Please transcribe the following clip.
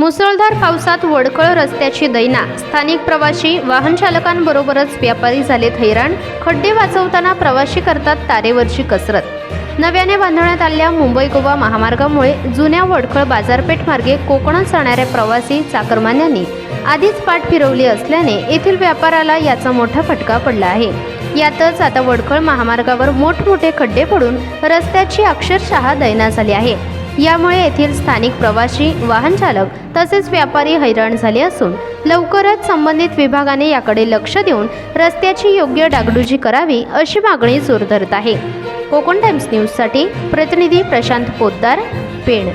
मुसळधार पावसात वडकळ रस्त्याची दैना. स्थानिक प्रवासी वाहन चालकांबरोबरच व्यापारी झालेत हैराण. खड्डे वाचवताना प्रवासी करतात तारेवरची कसरत. नव्याने बांधण्यात आलेल्या मुंबई गोवा महामार्गामुळे जुन्या वडखळ बाजारपेठ मार्गे कोकणात जाणाऱ्या प्रवासी चाकरमान्यांनी आधीच पाठ फिरवली असल्याने येथील व्यापाराला याचा मोठा फटका पडला आहे. यातच आता वडखळ महामार्गावर मोठमोठे खड्डे पडून रस्त्याची अक्षरशः दैना झाली आहे. यामुळे येथील स्थानिक प्रवासी वाहनचालक तसेच व्यापारी हैराण झाले असून लवकरच संबंधित विभागाने याकडे लक्ष देऊन रस्त्याची योग्य डागडुजी करावी अशी मागणी जोर धरत आहे. कोकण टाइम्स न्यूजसाठी प्रतिनिधी प्रशांत पोद्दार पेण.